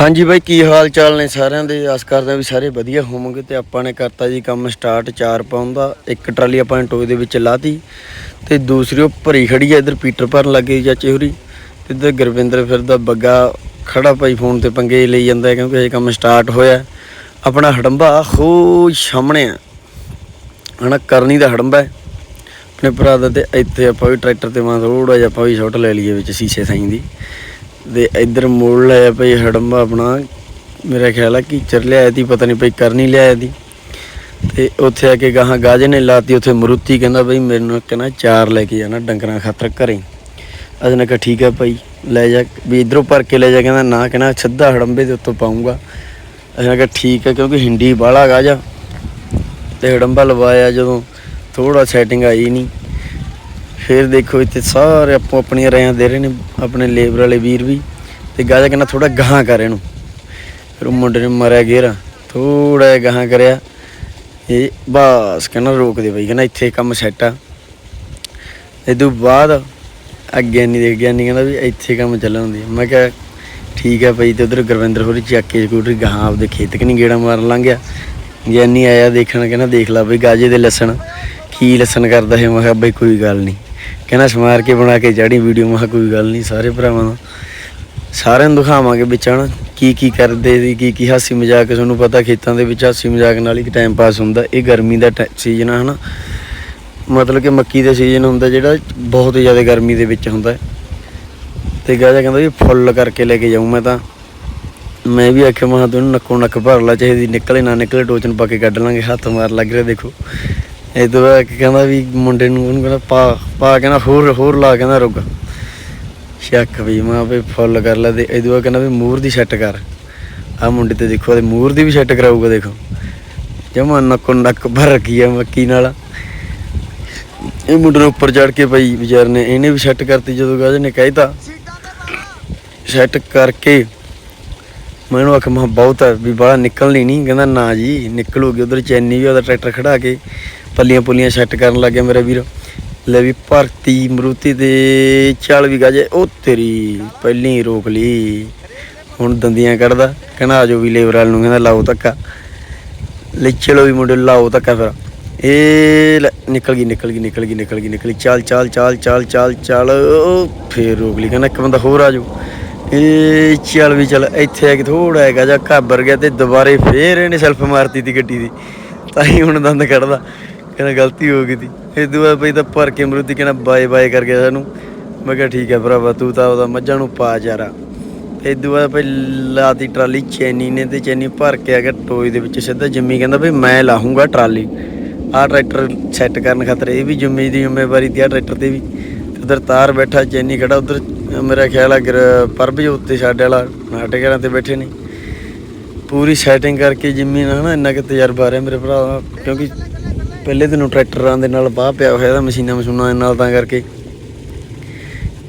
ਹਾਂਜੀ ਬਾਈ, ਕੀ ਹਾਲ ਚਾਲ ਨੇ ਸਾਰਿਆਂ ਦੇ? ਆਸ ਕਰਦਾ ਵੀ ਸਾਰੇ ਵਧੀਆ ਹੋਵੋਗੇ ਤੇ ਆਪਾਂ ਨੇ ਕਰਤਾ ਜੀ ਕੰਮ ਸਟਾਰਟ 4 ਪਾਉਣ ਦਾ। ਇੱਕ ਟਰਾਲੀ ਆਪਾਂ ਨੇ ਟੋਏ ਦੇ ਵਿੱਚ ਲਾਤੀ ਤੇ ਦੂਸਰੀ ਉਹ ਭਰੀ ਖੜੀ ਆ, ਇਧਰ ਪੀਟਰ ਭਰਨ ਲੱਗੇ ਚਾਚੇ ਹੋਰੀ। ਤੇ ਇਧਰ ਗੁਰਵਿੰਦਰ ਫਿਰਦਾ ਬੱਗਾ ਖੜਾ ਭਾਈ ਫੋਨ ਤੇ ਪੰਗੇ ਲਈ ਜਾਂਦਾ ਕਿਉਂਕਿ ਇਹ ਕੰਮ ਸਟਾਰਟ ਹੋਇਆ। ਆਪਣਾ ਹੜੰਬਾ ਹੋ ਸਾਹਮਣੇ ਆ। ਹਣਾ ਕਰਨੀ ਦਾ ਹੜੰਬਾ ਹੈ। ਆਪਣੇ ਭਰਾ ਦਾ ਤੇ ਇੱਥੇ ਆਪਾਂ ਵੀ ਟਰੈਕਟਰ ਤੇ ਮਾਂ ਥੋੜਾ ਜਿਹਾ ਆਪਾਂ ਵੀ ਸ਼ਾਟ ਲੈ ਲਈਏ ਵਿੱਚ ਸੀਸੇ ਸਾਈਂ ਦੀ। ਤੇ ਇੱਧਰ ਮੋੜ ਲਿਆ ਭਈ ਹੜੰਬਾ ਆਪਣਾ। ਮੇਰਾ ਖਿਆਲ ਆ ਕਿ ਚਰ ਲਿਆਇਆ ਤੀ, ਪਤਾ ਨਹੀਂ ਭਈ ਨਹੀਂ ਲਿਆਇਆ ਤੀ। ਤੇ ਉੱਥੇ ਆ ਕੇ ਗਾਹਾਂ ਗਾਜੇ ਨੇ ਲਾਤੀ, ਉੱਥੇ ਮਰੂਤੀ ਕਹਿੰਦਾ ਬਈ ਮੈਨੂੰ ਕਹਿੰਦਾ ਚਾਰ ਲੈ ਕੇ ਜਾਣਾ ਡੰਗਰਾਂ ਖਾਤਰ ਘਰੇ। ਅਸੀਂ ਨੇ ਠੀਕ ਹੈ ਭਾਈ, ਲੈ ਜਾ, ਵੀ ਇਧਰੋਂ ਭਰ ਕੇ ਲੈ ਜਾ, ਕਹਿੰਦਾ ਨਾ, ਕਹਿੰਦਾ ਸਿੱਧਾ ਹੜੰਬੇ ਦੇ ਉੱਤੋਂ ਪਾਉਂਗਾ। ਅਸੀਂ ਨੇ ਠੀਕ ਹੈ ਕਿਉਂਕਿ ਹਿੰਡੀ ਬਾਹਲਾ ਗਾਜਾ। ਤੇ ਹੜੰਬਾ ਲਵਾਇਆ ਜਦੋਂ ਥੋੜਾ ਸੈਟਿੰਗ ਆਈ ਨਹੀਂ ਫਿਰ ਦੇਖੋ ਇੱਥੇ ਸਾਰੇ ਆਪੋ ਆਪਣੀਆਂ ਰਾਇਆਂ ਦੇ ਰਹੇ ਨੇ, ਆਪਣੇ ਲੇਬਰ ਵਾਲੇ ਵੀਰ ਵੀ। ਤੇ ਗਾਜਾ ਕਹਿੰਦਾ ਥੋੜਾ ਗਾਹਾਂ ਕਰ ਇਹਨੂੰ। ਫਿਰ ਉਹ ਮੁੰਡੇ ਨੇ ਮਾਰਿਆ ਗੇਰਾ। ਥੋੜਾ ਜਿਹਾ ਗਾਹਾਂ ਕਰਿਆ। ਇਹ ਬਸ ਕਹਿੰਦਾ ਰੋਕ ਦੇ ਬਈ, ਕਹਿੰਦਾ ਇੱਥੇ ਕੰਮ ਸੈੱਟ ਆ। ਇਹ ਤੋਂ ਬਾਅਦ ਅੱਗੇ ਨਹੀਂ ਦੇ ਗਿਆ ਨਹੀਂ ਕਹਿੰਦਾ ਵੀ ਇੱਥੇ ਕੰਮ ਚੱਲਣ ਦੀ। ਮੈਂ ਕਿਹਾ ਠੀਕ ਹੈ ਭਾਈ ਤੇ ਉਧਰ ਗੁਰਵਿੰਦਰ ਹੋਰੀ ਚੱਕ ਕੇ ਸਕੂਟਰੀ ਗਾਹਾਂ ਆਪਦੇ ਖੇਤ ਕਿ ਨਹੀਂ ਗੇੜਾ ਮਾਰਨ ਲੰਘ ਗਿਆ। ਗਿਆਨੀ ਆਇਆ ਦੇਖਣ, ਕਹਿੰਦਾ ਦੇਖ ਲਾ ਬਈ ਗਾਜੇ ਦੇ ਲਸਣ। ਕੀ ਲਸਣ ਕਰਦਾ ਹੈ ਮੈਂ ਕਿਹਾ ਬਈ ਕੋਈ ਗੱਲ ਨਹੀਂ। ਕਹਿੰਦਾ ਸਮਾਰ ਕੇ ਬਣਾ ਕੇ ਜਾੜੀ ਵੀਡੀਓ, ਮੈਂ ਕੋਈ ਗੱਲ ਨਹੀਂ, ਸਾਰੇ ਭਰਾਵਾਂ ਦਾ ਸਾਰਿਆਂ ਨੂੰ ਦਿਖਾਵਾਂਗੇ ਵਿੱਚ, ਹਨਾ, ਕੀ ਕੀ ਕਰਦੇ ਸੀ, ਕੀ ਕੀ ਹਾਸੀ ਮਜ਼ਾਕ, ਤੁਹਾਨੂੰ ਪਤਾ ਖੇਤਾਂ ਦੇ ਵਿੱਚ ਹਾਸੀ ਮਜ਼ਾਕ ਨਾਲ ਹੀ ਟਾਈਮ ਪਾਸ ਹੁੰਦਾ, ਇਹ ਗਰਮੀ ਦਾ ਸੀਜ਼ਨ ਆ, ਹਨਾ। ਮਤਲਬ ਕਿ ਮੱਕੀ ਦਾ ਸੀਜ਼ਨ ਹੁੰਦਾ, ਜਿਹੜਾ ਬਹੁਤ ਜ਼ਿਆਦਾ ਗਰਮੀ ਦੇ ਵਿੱਚ ਹੁੰਦਾ। ਹੈ। ਤੇ ਗਾਜਾ ਕਹਿੰਦਾ ਵੀ ਫੁੱਲ ਕਰਕੇ ਲੈ ਕੇ ਜਾਊਂ ਮੈਂ ਤਾਂ। ਮੈਂ ਵੀ ਆਖਿਆ ਮਹਾ ਤੈਨੂੰ ਨੱਕੋ ਨੱਕ ਭਰ ਲਾ ਚਾਹੀਦੀ ਨਿਕਲੇ ਨਾ ਨਿਕਲੇ, ਟੋਚਨ ਪਾ ਕੇ ਕੱਢ ਲਾਂਗੇ, ਹੱਥ ਮਾਰ ਲੱਗ ਰਿਹਾ, ਦੇਖੋ। ਇਹ ਤੋਂ ਬਾਅਦ ਕਹਿੰਦਾ ਵੀ ਮੁੰਡੇ ਨੂੰ ਉਹਨੂੰ ਕਹਿੰਦਾ ਪਾ ਪਾ ਕਹਿੰਦਾ ਹੋਰ ਹੋਰ ਲਾ ਕਹਿੰਦਾ ਰੁੱਗ। ਸ਼ੱਕ ਵੀ, ਮਾਂ ਵੀ ਫੁੱਲ ਕਰ ਲੈ ਤੇ ਇਹਦੋਂ ਬਾਅਦ ਕਹਿੰਦਾ ਵੀ ਮੂਰ ਦੀ ਸੈੱਟ ਕਰ। ਆ ਮੁੰਡੇ ਤੇ ਦੇਖੋ ਤੇ ਮੂਰ ਦੀ ਵੀ ਸੈੱਟ ਕਰਾਊਗਾ ਦੇਖੋ। ਜਮਾ ਨੱਕੋ, ਨੱਕ ਭਰ ਰੱਖੀ ਆ ਮੱਕੀ ਨਾਲ। ਇਹ ਮੁੰਡੇ ਨੂੰ ਉੱਪਰ ਚੜ ਕੇ ਪਈ ਵਿਚਾਰ ਨੇ, ਇਹਨੇ ਵੀ ਸੈੱਟ ਕਰਤੀ ਜਦੋਂ ਗਾਜ ਨੇ ਕਹਿਤਾ ਸੈੱਟ ਕਰਕੇ ਮੈਨੂੰ ਆਖ ਮਾ ਬਹੁਤ ਹੈ ਵੀ ਬਾਹਰ ਨਿਕਲਣੀ ਨਹੀਂ ਕਹਿੰਦਾ, ਨਾ ਜੀ, ਨਿਕਲੂਗੀ। ਉਧਰ ਚੈਨੀ ਵੀ ਉਹਦਾ ਟਰੈਕਟਰ ਖੜਾ ਕੇ ਪੱਲੀਆਂ ਪੁੱਲੀਆਂ ਸੈੱਟ ਕਰਨ ਲੱਗ ਗਿਆ ਮੇਰਾ ਵੀਰ। ਲੈ ਵੀ ਭਰਤੀ ਮਰੂਤੀ ਤੇ ਚੱਲ ਵੀ ਗਾਜੇ। ਉਹ ਤੇਰੀ ਪਹਿਲੀ ਰੋਕ ਲਈ। ਹੁਣ ਦੰਦੀਆਂ ਕੱਢਦਾ। ਕਹਿੰਦਾ ਆਜੋ ਵੀ ਲੇਬਰ ਵਾਲ ਨੂੰ। ਕਹਿੰਦਾ ਲਾਓ ਧੱਕਾ। ਲੈ ਚਲੋ ਵੀ ਮੁੰਡੇ ਲਾਓ ਧੱਕਾ ਫਿਰ। ਇਹ ਲੈ, ਨਿਕਲ ਗਈ ਨਿਕਲ ਗਈ ਨਿਕਲ ਗਈ ਨਿਕਲ ਗਈ ਨਿਕਲ ਗਈ। ਚੱਲ ਚੱਲ ਚੱਲ ਚੱਲ ਚੱਲ ਚੱਲ। ਉਹ ਫੇਰ ਰੋਕ ਲਈ। ਕਹਿੰਦਾ ਇੱਕ ਬੰਦਾ ਹੋਰ ਆਜੋ ਇਹ ਚੱਲ ਵੀ ਚੱਲ ਇੱਥੇ ਆ ਕੇ ਥੋੜਾ ਹੈਗਾ ਜਾਂ ਘਾਬਰ ਗਿਆ ਤੇ ਦੁਬਾਰੇ ਫੇਰ ਇਹਨੇ ਸੈਲਫ ਮਾਰਤੀ ਤੀ ਗੱਡੀ ਦੀ। ਤਾਂ ਹੀ ਹੁਣ ਦੰਦ ਕੱਢਦਾ। ਕਹਿੰਦਾ ਗਲਤੀ ਹੋ ਗਈ ਤੀ। ਇਹ ਬਾਅਦ ਪਈ ਤਾਂ ਭਰ ਕੇ ਮਰੂਤੀ ਕਹਿੰਦਾ ਬਾਏ ਬਾਏ ਕਰ ਗਿਆ ਸਾਨੂੰ। ਮੈਂ ਕਿਹਾ ਠੀਕ ਹੈ ਭਰਾਵਾ, ਤੂੰ ਤਾਂ ਉਹਦਾ ਮੱਝਾਂ ਨੂੰ ਪਾ ਚਾਰਾ ਤੇ ਦੁਆ ਪਈ ਲਾਤੀ ਟਰਾਲੀ ਚੈਨੀ ਨੇ ਤੇ ਚੈਨੀ ਭਰ ਕੇ ਆ ਗਿਆ ਟੋਏ ਦੇ ਵਿੱਚ ਸਿੱਧਾ ਜਿੰਮੀ। ਕਹਿੰਦਾ ਵੀ ਮੈਂ ਲਾਹੂੰਗਾ ਟਰਾਲੀ। ਆਹ ਟਰੈਕਟਰ ਸੈੱਟ ਕਰਨ ਖਾਤਰ ਇਹ ਵੀ ਜ਼ਿੰਮੇ ਦੀ ਜ਼ਿੰਮੇਵਾਰੀ ਦੀ ਆ ਟਰੈਕਟਰ ਤੇ ਵੀ। ਤੇ ਉਧਰ ਤਾਰ ਬੈਠਾ, ਚੈਨੀ ਖੜਾ। ਉਧਰ ਮੇਰਾ ਖਿਆਲ ਆ ਗਿਰ- ਪਰਭਜੋਤ ਤੇ ਸਾਡੇ ਵਾਲਾ ਨਾਟਕਾਂ ਤੇ ਬੈਠੇ ਨੇ। ਪੂਰੀ ਸੈਟਿੰਗ ਕਰਕੇ ਜਿੰਮੀ ਨਾਲ ਨਾ ਇੰਨਾ ਕਿ ਤਜਰਬਾ ਰਿਹਾ ਮੇਰੇ ਭਰਾ ਦਾ ਕਿਉਂਕਿ ਪਹਿਲੇ ਦਿਨੋਂ ਟਰੈਕਟਰਾਂ ਦੇ ਨਾਲ ਬਾਹ ਪਿਆ ਹੋਇਆ ਦਾ ਮਸ਼ੀਨਾਂ ਮਸ਼ੂਨਾਂ ਦੇ ਨਾਲ ਤਾਂ ਕਰਕੇ।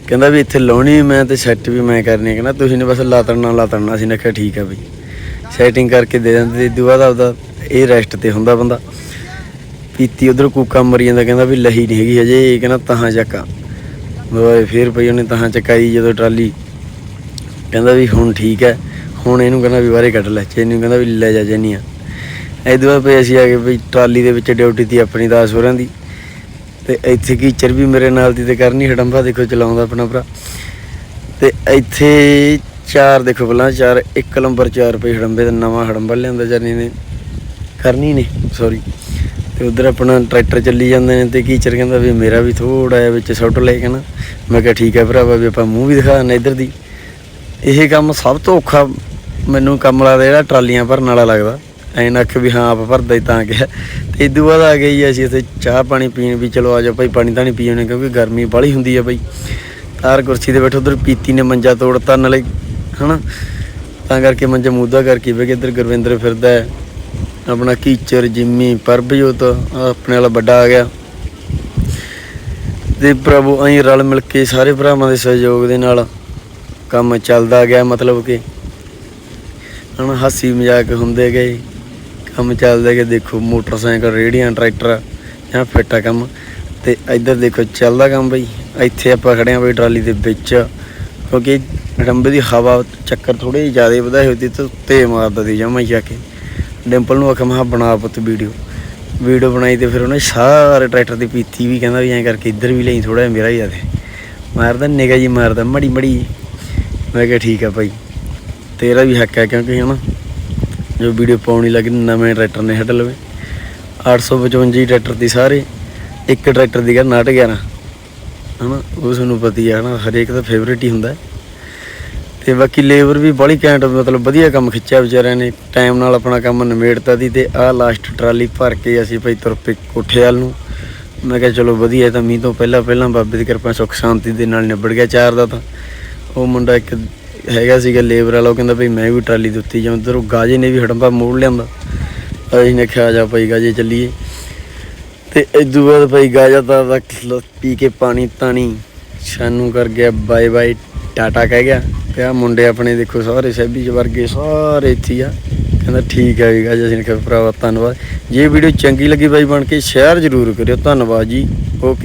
ਕਹਿੰਦਾ ਵੀ ਇੱਥੇ ਲਾਉਣੀ ਮੈਂ ਤੇ ਸੈੱਟ ਵੀ ਮੈਂ ਕਰਨੀ ਕਹਿੰਦਾ ਤੁਸੀਂ ਨੇ ਬਸ ਲਾਤੜਨਾ ਲਾਤੜਨਾ। ਅਸੀਂ ਨੇ ਠੀਕ ਆ ਬਈ। ਸੈਟਿੰਗ ਕਰਕੇ ਦੇ ਦਿੰਦੇ। ਤੇ ਦੁਆ ਦਾ ਆਪਦਾ ਇਹ ਰੈਸਟ ਤੇ ਹੁੰਦਾ ਬੰਦਾ। ਪੀਤੀ ਉਧਰ ਕੂਕਾ ਮਰੀ ਜਾਂਦਾ। ਕਹਿੰਦਾ ਵੀ ਲਹੀ ਨਹੀਂ ਹੈਗੀ ਹਜੇ। ਇਹ ਕਹਿੰਦਾ ਤਹਾਂ ਚੱਕਾ। ਦੋਏ ਫੇਰ ਪਈ ਉਹਨੇ ਤਹਾਂ ਚੱਕਾਈ ਜਦੋਂ ਟਰਾਲੀ। ਕਹਿੰਦਾ ਵੀ ਹੁਣ ਠੀਕ ਹੈ। ਹੁਣ ਇਹਨੂੰ ਕਹਿੰਦਾ ਵੀ ਬਾਹਰੇ ਕੱਢ ਲੈ। ਚੈਨੀ ਕਹਿੰਦਾ ਵੀ ਲੈ ਜਾ ਜੈਨੀਆਂ ਇਹਦੇ ਬਾਅਦ ਪਈ ਅਸੀਂ ਆ ਗਏ ਵੀ ਟਰਾਲੀ ਦੇ ਵਿੱਚ ਡਿਊਟੀ ਤੀ ਆਪਣੀ ਦਾਸ ਹੋਰਾਂ ਦੀ। ਤੇ ਇੱਥੇ ਕੀਚਰ ਵੀ ਮੇਰੇ ਨਾਲ ਦੀ ਤੇ ਕਰਨੀ ਹੜੰਬਾ ਦੇਖੋ ਚਲਾਉਂਦਾ ਆਪਣਾ ਭਰਾ। ਤੇ ਇੱਥੇ ਚਾਰ ਦੇਖੋ ਪਹਿਲਾਂ ਚਾਰ, ਇੱਕ ਨੰਬਰ 4 ਰੁਪਏ ਹੜੰਬੇ ਦਾ ਨਵਾਂ ਹੜੰਬਾ ਲਿਆਂਦਾ ਜਰਨੀ ਨੇ। ਕਰਨੀ ਨੇ ਸੌਰੀ ਤੇ ਉਧਰ ਆਪਣਾ ਟਰੈਕਟਰ ਚੱਲੀ ਜਾਂਦੇ ਨੇ ਤੇ ਕੀਚਰ ਕਹਿੰਦਾ ਵੀ ਮੇਰਾ ਵੀ ਥੋੜਾ ਜਿਹਾ ਵਿੱਚ ਸੁੱਟ ਲੈ ਕੇ ਨਾ। ਮੈਂ ਕਿਹਾ ਠੀਕ ਹੈ ਭਰਾਵਾ ਵੀ ਆਪਾਂ ਮੂੰਹ ਵੀ ਦਿਖਾ ਦਿੰਦੇ ਇੱਧਰ ਦੀ। ਇਹ ਕੰਮ ਸਭ ਤੋਂ ਔਖਾ ਮੈਨੂੰ ਕੰਮ ਲੱਗਦਾ ਜਿਹੜਾ ਟਰਾਲੀਆਂ ਭਰਨ ਵਾਲਾ ਲੱਗਦਾ। ਐਨ ਨਾ ਵੀ ਹਾਂ ਆਪ ਭਰਦਾ ਹੀ ਤਾਂ ਗਿਆ ਤੇ ਇਦੋਂ ਬਾਅਦ ਆ ਗਈ ਅਸੀਂ ਇੱਥੇ ਚਾਹ ਪਾਣੀ ਪੀਣ ਵੀ ਚਲੋ ਆ ਜਾਓ ਭਾਈ, ਪਾਣੀ ਤਾਂ ਨਹੀਂ ਪੀਣੇ ਕਿਉਂਕਿ ਗਰਮੀ ਬਾਹਲੀ ਹੁੰਦੀ ਆ ਬਈ ਤਾਰ ਕੁਰਸੀ ਤੇ ਬੈਠੋ, ਉਧਰ ਪੀਤੀ ਨੇ ਮੰਜਾ ਤੋੜਤਾ, ਨਾਲੇ ਹਨਾ। ਤਾਂ ਕਰਕੇ ਮੰਜਾ ਮੂਦਾ ਕਰਕੇ ਬਹਿ ਇੱਧਰ ਗੁਰਵਿੰਦਰ ਫਿਰਦਾ ਹੈ। ਆਪਣਾ ਕੀਚਰ ਜਿੰਮੀ, ਪਰਬਜੋਤ ਆਪਣੇ ਵਾਲਾ ਵੱਡਾ ਆ ਗਿਆ। ਤੇ ਪ੍ਰਭੂ ਅਸੀਂ ਰਲ ਮਿਲ ਕੇ ਸਾਰੇ ਭਰਾਵਾਂ ਦੇ ਸਹਿਯੋਗ ਦੇ ਨਾਲ ਕੰਮ ਚੱਲਦਾ ਗਿਆ, ਮਤਲਬ ਕਿ। ਹਣ ਹਾਸੀ ਮਜ਼ਾਕ ਹੁੰਦੇ ਗਏ। ਕੰਮ ਚੱਲਦਾ ਕਿ ਦੇਖੋ ਮੋਟਰਸਾਈਕਲ ਰੇੜੀਆਂ ਟਰੈਕਟਰ ਜਾਂ ਫਿੱਟਾ ਕੰਮ। ਤੇ ਇੱਧਰ ਦੇਖੋ ਚੱਲਦਾ ਕੰਮ ਬਈ। ਇੱਥੇ ਆਪਾਂ ਖੜੇ ਆਂ ਬਈ ਟਰਾਲੀ ਦੇ ਵਿੱਚ, ਕਿਉਂਕਿ ਡੰਬੇ ਦੀ ਹਵਾ ਚੱਕਰ ਥੋੜੇ ਜ਼ਿਆਦਾ ਵਧਾਏ ਹੋਈ ਤੇ ਉੱਤੇ ਮਾਰਦਾ ਸੀ ਜਮਾ ਹੀ ਜਾ ਕੇ। ਡਿੰਪਲ ਨੂੰ ਆਖਿਆ ਮੈਂ ਕਿਹਾ, ਬਣਾ ਪੁੱਤ ਵੀਡੀਓ। ਵੀਡੀਓ ਬਣਾਈ ਤੇ ਫਿਰ ਉਹਨੇ ਸਾਰੇ ਟਰੈਕਟਰ ਦੀ ਪੀਤੀ ਵੀ, ਕਹਿੰਦਾ ਵੀ ਐਂ ਕਰਕੇ ਇੱਧਰ ਵੀ ਲਈ ਥੋੜਾ ਮੇਰਾ ਹੀ ਆਦੇ ਮਾਰਦਾ ਨਿਗਾ ਜੀ ਮਾਰਦਾ ਮੜੀ ਮੜੀ ਮੈਂ ਕਿਹਾ, ਠੀਕ ਆ ਭਾਈ ਤੇਰਾ ਵੀ ਹੱਕ ਹੈ ਕਿਉਂਕਿ ਹਨਾ ਜੋ ਵੀਡੀਓ ਪਾਉਣੀ ਲੱਗੀ ਨਵੇਂ ਟਰੈਕਟਰ ਨੇ ਹਟ ਲਵੇ। 855 ਟਰੈਕਟਰ ਦੀ ਸਾਰੇ, ਇੱਕ ਟਰੈਕਟਰ ਦੀ ਗਾ 911 ਹਨਾ, ਉਹ ਤੁਹਾਨੂੰ ਪਤੀ ਹੀ ਹੈ ਹਨਾ, ਹਰੇਕ ਦਾ ਫੇਵਰੇਟ ਹੀ ਹੁੰਦਾ। ਹੈ। ਤੇ ਬਾਕੀ ਲੇਬਰ ਵੀ ਬੜੀ ਘੈਂਟ, ਮਤਲਬ ਵਧੀਆ ਕੰਮ ਖਿੱਚਿਆ ਵਿਚਾਰਿਆਂ ਨੇ। ਟਾਈਮ ਨਾਲ ਆਪਣਾ ਕੰਮ ਨਿਬੇੜਤਾ ਦੀ ਤੇ ਆਹ ਲਾਸਟ ਟਰਾਲੀ ਭਰ ਕੇ ਅਸੀਂ ਭਾਈ ਤੁਰ ਪਏ ਕੋਠੇ ਵਾਲ ਨੂੰ। ਮੈਂ ਕਿਹਾ ਚਲੋ ਵਧੀਆ ਤਾਂ ਮੀਂਹ ਤੋਂ ਪਹਿਲਾਂ ਪਹਿਲਾਂ ਬਾਬੇ ਦੀ ਕਿਰਪਾ ਸੁੱਖ ਸ਼ਾਂਤੀ ਦੇ ਨਾਲ ਨਿਬੜ ਗਿਆ ਚਾਰ ਦਾ ਤਾਂ। ਉਹ ਮੁੰਡਾ ਇੱਕ ਹੈਗਾ ਸੀਗਾ ਲੇਬਰ ਵਾਲਾ, ਉਹ ਕਹਿੰਦਾ ਭਈ ਮੈਂ ਵੀ ਟਰਾਲੀ ਦਿੱਤੀ ਜਾਂ ਜਾਉਂ ਉਹ ਗਾਜੇ ਨੇ ਵੀ ਹੜੰਬਾ ਮੋੜ ਲਿਆਂਦਾ। ਅਸੀਂ ਨੇ ਕਿਹਾ, ਜਾ ਭਾਈ ਗਾਜੇ ਚੱਲੀਏ। ਤੇ ਇਦੋਂ ਬਾਅਦ ਭਾਈ ਗਾਜਾ ਤਾਂ ਰੱਖ ਪੀ ਕੇ ਪਾਣੀ ਤਾਣੀ ਸਾਨੂੰ ਕਰ ਗਿਆ, ਬਾਏ ਬਾਏ, ਟਾਟਾ ਕਹਿ ਗਿਆ। ਤੇ ਆ ਮੁੰਡੇ ਆਪਣੇ ਦੇਖੋ ਸਾਰੇ ਸਹਿਬੀ ਚ ਵਰਗੇ, ਸਾਰੇ ਇੱਥੇ ਆ। ਕਹਿੰਦਾ, ਠੀਕ ਹੈ ਜੀ ਗਾਜਾ। ਸਿੰਘ ਭਰਾਵਾ, ਧੰਨਵਾਦ। ਜੇ ਵੀਡੀਓ ਚੰਗੀ ਲੱਗੀ ਬਾਈ ਬਣ ਕੇ, ਸ਼ੇਅਰ ਜ਼ਰੂਰ ਕਰਿਓ। ਧੰਨਵਾਦ ਜੀ। ਓਕੇ।